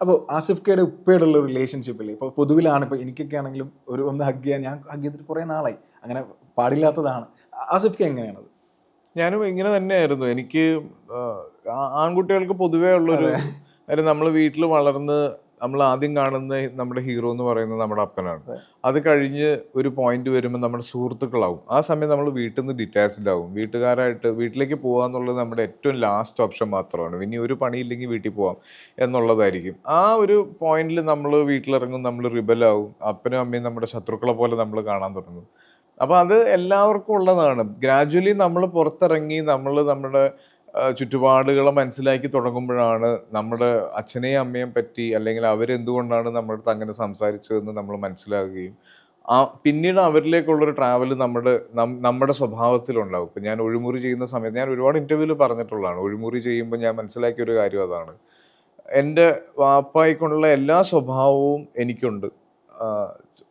അപ്പോൾ ആസിഫ് കെയുടെ ഉപ്പയോടുള്ള റിലേഷൻഷിപ്പിൽ ഇപ്പോൾ പൊതുവിലാണ് ഇപ്പോൾ എനിക്കൊക്കെ ആണെങ്കിലും ഒരു ഒന്ന് ഹഗ് ചെയ്യാൻ ഞാൻ ഹഗ് ചെയ്തിട്ട് കുറേ നാളായി. അങ്ങനെ പാടില്ലാത്തതാണ്. ആസിഫ് കെ എങ്ങനെയാണത് ഞാനും ഇങ്ങനെ തന്നെയായിരുന്നു. എനിക്ക് ആൺകുട്ടികൾക്ക് പൊതുവേ ഉള്ളൊരു കാര്യം നമ്മൾ വീട്ടിൽ വളർന്ന് നമ്മൾ ആദ്യം കാണുന്ന നമ്മുടെ ഹീറോ എന്ന് പറയുന്നത് നമ്മുടെ അപ്പനാണ്. അത്. കഴിഞ്ഞ് ഒരു പോയിന്റ് വരുമ്പോൾ നമ്മുടെ സുഹൃത്തുക്കളാവും. ആ സമയം നമ്മൾ വീട്ടിൽ നിന്ന് ഡിറ്റാച്ച്ഡ് ആവും. വീട്ടുകാരായിട്ട് വീട്ടിലേക്ക് പോകാന്നുള്ളത് നമ്മുടെ ഏറ്റവും ലാസ്റ്റ് ഓപ്ഷൻ മാത്രമാണ്. ഇനി ഒരു പണിയില്ലെങ്കിൽ വീട്ടിൽ പോവാം എന്നുള്ളതായിരിക്കും. ആ ഒരു പോയിന്റിൽ നമ്മൾ വീട്ടിലിറങ്ങും നമ്മൾ റിബലാവും അപ്പനും അമ്മയും നമ്മുടെ ശത്രുക്കളെ പോലെ നമ്മൾ കാണാൻ തുടങ്ങും. അപ്പോൾ അത് എല്ലാവർക്കും ഉള്ളതാണ്. ഗ്രാജുവലി നമ്മൾ പുറത്തിറങ്ങി നമ്മൾ നമ്മുടെ ചുറ്റുപാടുകളെ മനസ്സിലാക്കി തുടങ്ങുമ്പോഴാണ് നമ്മുടെ അച്ഛനെയും അമ്മയും പറ്റി അല്ലെങ്കിൽ അവരെന്തുകൊണ്ടാണ് നമ്മുടെ അടുത്ത് അങ്ങനെ സംസാരിച്ചതെന്ന് നമ്മൾ മനസ്സിലാക്കുകയും ആ പിന്നീട് അവരിലേക്കുള്ളൊരു ട്രാവൽ നമ്മുടെ നമ്മുടെ സ്വഭാവത്തിലുണ്ടാവും. ഇപ്പം ഞാൻ ഒഴിമുറി ചെയ്യുന്ന സമയത്ത് ഞാൻ ഒരുപാട് ഇന്റർവ്യൂവിൽ പറഞ്ഞിട്ടുള്ളതാണ്. ഒഴിമുറി ചെയ്യുമ്പോൾ ഞാൻ മനസ്സിലാക്കിയ ഒരു കാര്യം അതാണ്. എന്റെ വാപ്പായിക്കൊണ്ടുള്ള എല്ലാ സ്വഭാവവും എനിക്കുണ്ട്.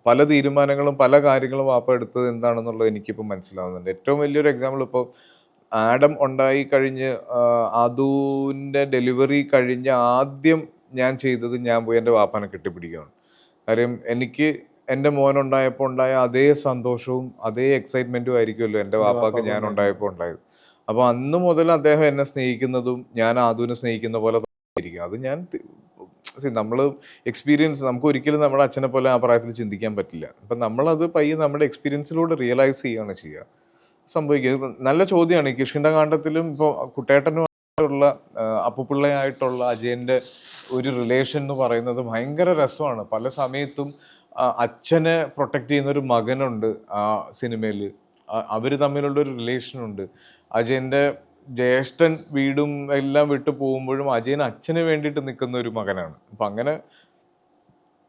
പല തീരുമാനങ്ങളും പല കാര്യങ്ങളും വാപ്പ എടുത്തത് എന്താണെന്നുള്ളത് എനിക്കിപ്പോൾ മനസ്സിലാവുന്നുണ്ട്. ഏറ്റവും വലിയൊരു എക്സാമ്പിൾ ഇപ്പോൾ ആഡം ഉണ്ടായി കഴിഞ്ഞ് അതുവിന്റെ ഡെലിവറി കഴിഞ്ഞ് ആദ്യം ഞാൻ ചെയ്തത് ഞാൻ പോയി എന്റെ വാപ്പാനെ കെട്ടിപ്പിടിക്കുകയാണ്. കാര്യം എനിക്ക് എന്റെ മോനുണ്ടായപ്പോൾ ഉണ്ടായ അതേ സന്തോഷവും അതേ എക്സൈറ്റ്മെന്റും ആയിരിക്കുമല്ലോ എന്റെ വാപ്പാക്ക് വാപ്പാക്ക് ഞാൻ ഉണ്ടായപ്പോൾ ഉണ്ടായത്. അപ്പോൾ അന്ന് മുതൽ അദ്ദേഹം എന്നെ സ്നേഹിക്കുന്നതും ഞാൻ ആദുവിനെ സ്നേഹിക്കുന്ന പോലെ ആയിരിക്കും. അത് ഞാൻ നമ്മൾ എക്സ്പീരിയൻസ് നമുക്ക് ഒരിക്കലും നമ്മുടെ അച്ഛനെ പോലെ ആ പ്രായത്തിൽ ചിന്തിക്കാൻ പറ്റില്ല. അപ്പം നമ്മളത് പയ്യെ നമ്മുടെ എക്സ്പീരിയൻസിലൂടെ റിയലൈസ് ചെയ്യുകയാണ് ചെയ്യുക. സംഭവിക്കുക നല്ല ചോദ്യമാണ്. ഈ കിഷ്കിണ്ഡകാന്ഡത്തിലും ഇപ്പോൾ കുട്ടേട്ടനുമായിട്ടുള്ള അപ്പുപിള്ളയായിട്ടുള്ള അജയന്റെ ഒരു റിലേഷൻ എന്ന് പറയുന്നത് ഭയങ്കര രസമാണ്. പല സമയത്തും അച്ഛനെ പ്രൊട്ടക്റ്റ് ചെയ്യുന്ന ഒരു മകനുണ്ട് ആ സിനിമയിൽ അവർ തമ്മിലുള്ള ഒരു റിലേഷൻ ഉണ്ട്. അജയന്റെ ജ്യേഷ്ഠൻ വീടും എല്ലാം വിട്ടു പോകുമ്പോഴും അജയൻ അച്ഛന് വേണ്ടിയിട്ട് നിൽക്കുന്ന ഒരു മകനാണ്. അപ്പം അങ്ങനെ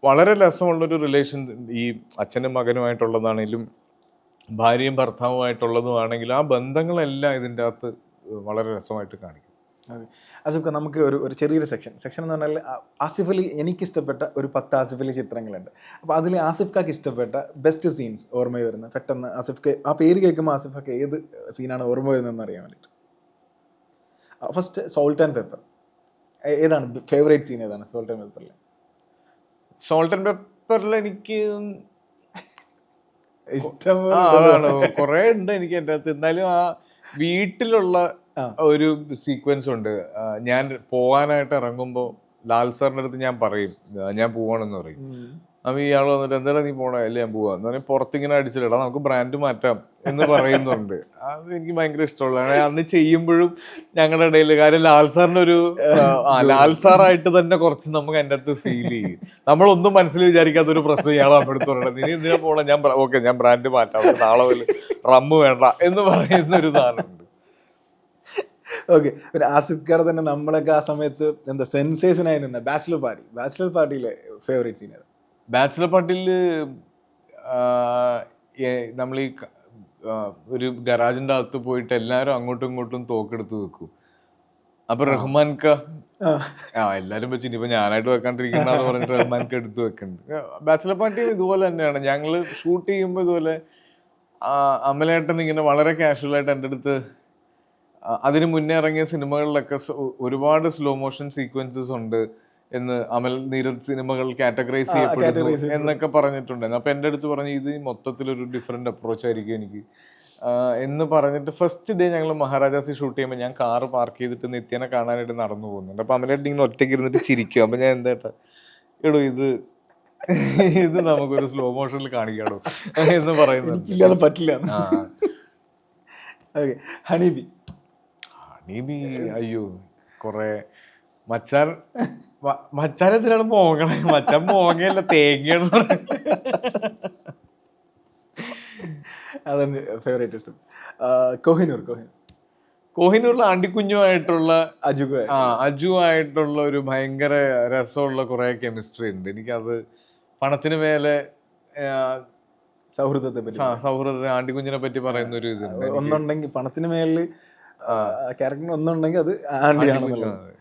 വളരെ രസമുള്ളൊരു റിലേഷൻ ഈ അച്ഛനും മകനുമായിട്ടുള്ളതാണെങ്കിലും ഭാര്യയും ഭർത്താവുമായിട്ടുള്ളതുമാണെങ്കിൽ ആ ബന്ധങ്ങളെല്ലാം ഇതിന്റെ അകത്ത് വളരെ രസമായിട്ട് കാണിക്കും. അതെ. ഖാൻ നമുക്ക് ഒരു ഒരു ചെറിയൊരു സെക്ഷൻ. സെക്ഷൻ എന്ന് പറഞ്ഞാൽ ആസിഫ് അലി എനിക്ക് ഇഷ്ടപ്പെട്ട ഒരു പത്ത് ആസിഫ് അലി ചിത്രങ്ങളുണ്ട്. അപ്പോൾ അതിൽ ആസിഫ് കാക്ക് ഇഷ്ടപ്പെട്ട ബെസ്റ്റ് സീൻസ് ഓർമ്മ വരുന്നത്. പെട്ടെന്ന് ആസിഫ് ആ പേര് കേൾക്കുമ്പോൾ ആസിഫ് ഖാക്ക് ഏത് സീനാണ് ഓർമ്മ വരുന്നതെന്ന് അറിയാൻ വേണ്ടിയിട്ട്. ഫസ്റ്റ് സോൾട്ട് ആൻഡ് പേപ്പർ ഏതാണ്? ഫേവറേറ്റ് സീൻ ഏതാണ് സോൾട്ട് ആൻഡ് പേപ്പറിൽ സോൾട്ട് ആൻഡ് പേപ്പറിൽ എനിക്ക് ഇഷ്ടം അതാണ്. കുറെ ഉണ്ട് എനിക്ക് എന്റെ അകത്ത്. എന്നാലും ആ വീട്ടിലുള്ള ഒരു സീക്വൻസ് ഉണ്ട്. ഞാൻ പോവാനായിട്ട് ഇറങ്ങുമ്പോൾ ലാൽ സാറിന്റെ അടുത്ത് ഞാൻ പറയും. ഞാൻ പോവാണെന്ന് പറയും. അപ്പൊ ഇയാൾ വന്നിട്ട് എന്തായാലും നീ പോണ? അല്ലേ ഞാൻ പോവാ. എന്ന് പറഞ്ഞാൽ പുറത്തിങ്ങനെ അടിച്ചിട്ടാ നമുക്ക് ബ്രാൻഡ് മാറ്റാം എന്ന് പറയുന്നുണ്ട്. അത് എനിക്ക് ഭയങ്കര ഇഷ്ടമുള്ളതാണ് അന്ന് ചെയ്യുമ്പോഴും ഞങ്ങളുടെ ഇടയിൽ കാര്യം ലാൽ സാറിന് ഒരു ലാൽ സാറായിട്ട് തന്നെ കുറച്ച് നമുക്ക് എന്റെ അടുത്ത് ഫീൽ ചെയ്യും. നമ്മളൊന്നും മനസ്സിൽ വിചാരിക്കാത്ത ഒരു പ്രശ്നം ഇയാൾ നമ്മുടെ അടുത്ത് പറയണത് നീ എന്തിനാ പോണ? ഞാൻ ഓക്കെ ഞാൻ ബ്രാൻഡ് മാറ്റാം. നാളെ വല്ല റമ്മ് വേണ്ട എന്ന് പറയുന്ന ഒരു സാധനമുണ്ട്. ഓക്കെ പിന്നെ ആസിഫ് ഖാർ തന്നെ നമ്മളൊക്കെ ആ സമയത്ത് എന്താ സെൻസേഷനായി നിന്ന. ബാച്ചിലർ പാർട്ടി ബാച്ചിലർ പാർട്ടിയിലെ ഫേവറേറ്റ് ഏതാ? ബാച്ചിലർ പാർട്ടിയിൽ നമ്മൾ ഈ ഒരു ഗരാജിന്റെ അകത്ത് പോയിട്ട് എല്ലാരും അങ്ങോട്ടും ഇങ്ങോട്ടും തോക്കെടുത്ത് വെക്കും. അപ്പൊ റഹ്മാൻ ക ആ. എല്ലാരും വെച്ച് ഇനിയിപ്പോ ഞാനായിട്ട് വെക്കാണ്ടിരിക്കണ്ടെന്ന് പറഞ്ഞിട്ട് റഹ്മാൻ ക എടുത്ത് വെക്കുന്നുണ്ട് ബാച്ചിലർ പാർട്ടി ഇതുപോലെ തന്നെയാണ്. ഞങ്ങൾ ഷൂട്ട് ചെയ്യുമ്പോൾ ഇതുപോലെ അമലേട്ടൻ ഇങ്ങനെ വളരെ കാഷ്വൽ ആയിട്ട് എന്റെ അടുത്ത് അതിന് മുന്നേ ഇറങ്ങിയ സിനിമകളിലൊക്കെ ഒരുപാട് സ്ലോ മോഷൻ സീക്വൻസസ് ഉണ്ട്. എന്ന് അമൽ നീരജ് സിനിമകൾ കാറ്റഗറൈസ് ചെയ്യപ്പെടുന്നു എന്നൊക്കെ പറഞ്ഞിട്ടുണ്ടായിരുന്നു. അപ്പൊ എന്റെ അടുത്ത് പറഞ്ഞു ഇത് മൊത്തത്തിലൊരു ഡിഫറെന്റ് അപ്രോച്ച് ആയിരിക്കും എനിക്ക്. എന്ന് പറഞ്ഞിട്ട് ഫസ്റ്റ് ഡേ ഞങ്ങൾ മഹാരാജാസി ഷൂട്ട് ചെയ്യുമ്പോൾ ഞാൻ കാറ് പാർക്ക് ചെയ്തിട്ട് നിത്യനെ കാണാനായിട്ട് നടന്നു പോകുന്നുണ്ട്. അപ്പൊ അമലായിട്ട് ഇങ്ങനെ ഒറ്റയ്ക്ക് ഇരുന്നിട്ട് ചിരിക്കും. അപ്പൊ ഞാൻ എന്താ എടോ ഇത് ഇത് നമുക്കൊരു സ്ലോ മോഷനിൽ കാണിക്കാടോ എന്ന് പറയുന്നത് പറ്റില്ല. ഹണിബി ഹണിബി അയ്യോ കൊറേ. മച്ചാൻ മച്ചാൻ എന്തിനാണ് മോങ്ങണേ? മച്ചാൻ മോങ്ങയല്ല തേങ്ങയാണ് അതാണ് ഫേവറേറ്റ് ഇഷ്ടം. കോഹിനൂർ കോഹിനൂർ. കോഹിനൂറിൽ ആണ്ടിക്കുഞ്ഞുമായിട്ടുള്ള അജു ആ അജു ആയിട്ടുള്ള ഒരു ഭയങ്കര രസമുള്ള കുറെ കെമിസ്ട്രി ഉണ്ട്. എനിക്കത് പണത്തിന് മേലെ സൗഹൃദത്തെ പറ്റി സൗഹൃദത്തെ ആണ്ടിക്കുഞ്ഞിനെ പറ്റി പറയുന്ന ഒരു ഇത് ഒന്നുണ്ടെങ്കിൽ പണത്തിന് മേലിൽ ക്യാരക്ടർ ഒന്നുണ്ടെങ്കിൽ അത് ആണ്ടിയാണെന്നുള്ളത്.